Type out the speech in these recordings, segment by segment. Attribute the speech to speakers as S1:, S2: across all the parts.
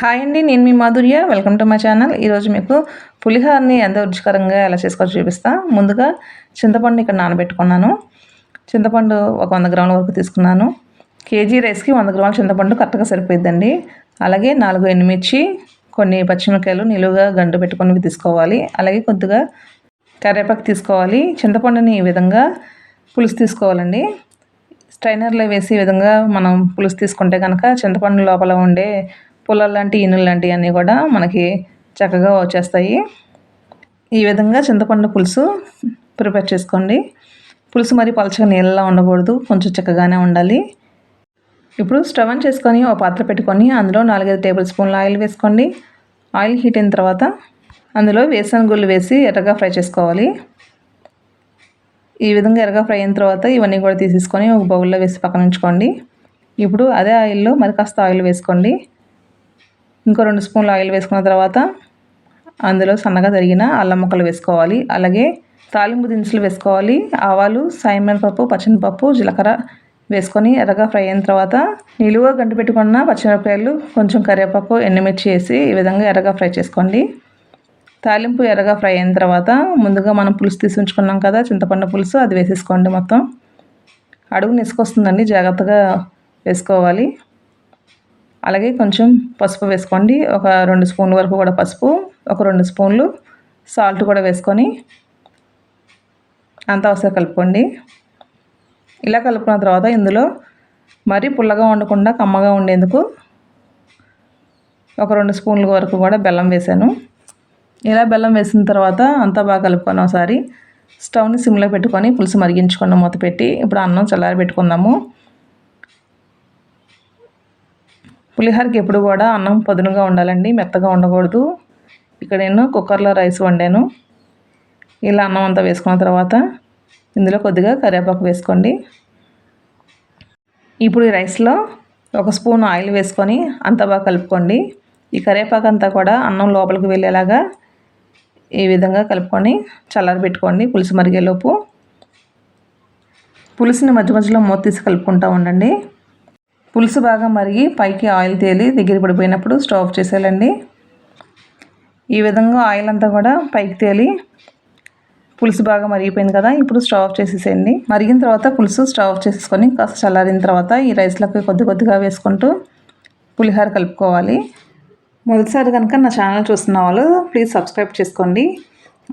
S1: Hi అండి నేను మీ Madhurya. Welcome to my channel ఈరోజు మీకు పులిహోరని ఎంత రుచికరంగా ఎలా చేసుకోవాలో చూపిస్తా. ముందుగా చింతపండు ఇక్కడ నానబెట్టుకున్నాను. చింతపండు ఒక వంద గ్రాముల వరకు తీసుకున్నాను. కేజీ రైస్కి వంద గ్రాముల చింతపండు కరెక్ట్గా సరిపోయిద్దండి. అలాగే నాలుగు ఎండుమిర్చి కొన్ని పచ్చిమిరకాయలు నిలువుగా గండు పెట్టుకొని తీసుకోవాలి. అలాగే కొద్దిగా కరివేపాకు తీసుకోవాలి. చింతపండుని ఈ విధంగా పులుసు తీసుకోవాలండి. స్ట్రైనర్లో వేసి విధంగా మనం పులుసు తీసుకుంటే కనుక చింతపండు లోపల ఉండే పుల్లలు లాంటి ఇనులు లాంటివి అన్నీ కూడా మనకి చక్కగా వచ్చేస్తాయి. ఈ విధంగా చింతపండు పులుసు ప్రిపేర్ చేసుకోండి. పులుసు మరి పలచగా నీళ్ళలా ఉండకూడదు కొంచెం చక్కగానే ఉండాలి. ఇప్పుడు స్టవ్ ఆన్ చేసుకొని ఒక పాత్ర పెట్టుకొని అందులో నాలుగైదు టేబుల్ స్పూన్ల ఆయిల్ వేసుకోండి. ఆయిల్ హీట్ అయిన తర్వాత అందులో వేసిన గుళ్ళు వేసి ఎర్రగా ఫ్రై చేసుకోవాలి. ఈ విధంగా ఎర్రగా ఫ్రై అయిన తర్వాత ఇవన్నీ కూడా తీసేసుకొని ఒక బౌల్లో వేసి పక్కన ఉంచుకోండి. ఇప్పుడు అదే ఆయిల్లో మరి కాస్త ఆయిల్ వేసుకోండి. ఇంకో రెండు స్పూన్లు ఆయిల్ వేసుకున్న తర్వాత అందులో సన్నగా తరిగిన అల్లం ముక్కలు వేసుకోవాలి. అలాగే తాలింపు దినుసులు వేసుకోవాలి. ఆవాలు సాయమినపప్పు పచ్చిమిరపప్పు జీలకర్ర వేసుకొని ఎర్రగా ఫ్రై అయిన తర్వాత నిలువ గంట పెట్టుకున్న పచ్చిమిరపకాయలు కొంచెం కరివేపాకు ఎండుమిర్చి వేసి ఈ విధంగా ఎర్రగా ఫ్రై చేసుకోండి. తాలింపు ఎర్రగా ఫ్రై అయిన తర్వాత ముందుగా మనం పులుసు తీసి ఉంచుకున్నాం కదా చింతపండు పులుసు అది వేసేసుకోండి మొత్తం. అడుగు నిసుకొస్తుందండి జాగ్రత్తగా వేసుకోవాలి. అలాగే కొంచెం పసుపు వేసుకోండి. ఒక రెండు స్పూన్ల వరకు కూడా పసుపు ఒక రెండు స్పూన్లు సాల్ట్ కూడా వేసుకొని అంతా ఒకసారి కలుపుకోండి. ఇలా కలుపుకున్న తర్వాత ఇందులో మరీ పుల్లగా ఉండకుండా కమ్మగా ఉండేందుకు ఒక రెండు స్పూన్ల వరకు కూడా బెల్లం వేసాను ఇలా బెల్లం వేసిన తర్వాత అంతా బాగా కలుపుకొని ఒకసారి స్టవ్ని సిమ్లో పెట్టుకొని పులుసు మరిగించుకున్న మూత పెట్టి ఇప్పుడు అన్నం చల్లారి పెట్టుకుందాము పులిహోరకి ఎప్పుడు కూడా అన్నం పదునుగా ఉండాలండి మెత్తగా ఉండకూడదు. ఇక్కడ నేను కుక్కర్లో రైస్ వండాను. ఇలా అన్నం అంతా వేసుకున్న తర్వాత ఇందులో కొద్దిగా కరివేపాకు వేసుకోండి. ఇప్పుడు ఈ రైస్లో ఒక స్పూన్ ఆయిల్ వేసుకొని అంతా బాగా కలుపుకోండి. ఈ కరివేపాకు అంతా కూడా అన్నం లోపలికి వెళ్ళేలాగా ఈ విధంగా కలుపుకొని చల్లారి పెట్టుకోండి పులుసు మరిగేలోపు. పులుసుని మధ్య మధ్యలో మూత తీసి కలుపుకుంటూ ఉండండి. పులుసు బాగా మరిగి పైకి ఆయిల్ తేలి దగ్గర పడిపోయినప్పుడు స్టవ్ చేసేయాలండి. ఈ విధంగా ఆయిల్ అంతా కూడా పైకి తేలి పులుసు బాగా మరిగిపోయింది కదా ఇప్పుడు స్టవ్ ఆఫ్ చేసేసేయండి. మరిగిన తర్వాత పులుసు స్టవ్ ఆఫ్ చేసేసుకొని కాస్త చల్లారిన తర్వాత ఈ రైస్లోకి కొద్ది కొద్దిగా వేసుకుంటూ పులిహోర కలుపుకోవాలి. మొదటిసారి కనుక నా ఛానల్ చూస్తున్న వాళ్ళు ప్లీజ్ సబ్స్క్రైబ్ చేసుకోండి.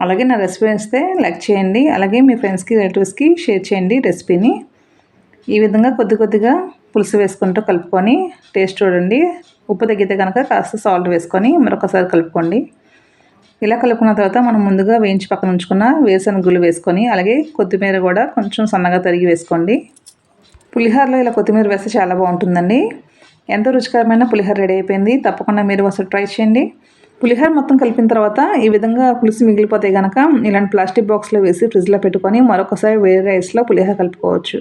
S1: అలాగే నా రెసిపీ వస్తే లైక్ చేయండి. అలాగే మీ ఫ్రెండ్స్కి రిలేటివ్స్కి షేర్ చేయండి రెసిపీని. ఈ విధంగా కొద్ది కొద్దిగా పులుసు వేసుకుంటూ కలుపుకొని టేస్ట్ చూడండి. ఉప్పు తగ్గితే కనుక కాస్త సాల్ట్ వేసుకొని మరొకసారి కలుపుకోండి. ఇలా కలుపుకున్న తర్వాత మనం ముందుగా వేయించి పక్కన ఉంచుకున్న వేరుశనగులు వేసుకొని అలాగే కొత్తిమీర కూడా కొంచెం సన్నగా తరిగి వేసుకోండి. పులిహోరలో ఇలా కొత్తిమీర వేస్తే చాలా బాగుంటుందండి. ఎంతో రుచికరమైన పులిహోర రెడీ అయిపోయింది. తప్పకుండా మీరు అసలు ట్రై చేయండి. పులిహోర మొత్తం కలిపిన తర్వాత ఈ విధంగా పులుసు మిగిలిపోతే కనుక ఇలాంటి ప్లాస్టిక్ బాక్స్లో వేసి ఫ్రిడ్జ్లో పెట్టుకొని మరొకసారి వేరే రైస్లో పులిహోర కలుపుకోవచ్చు.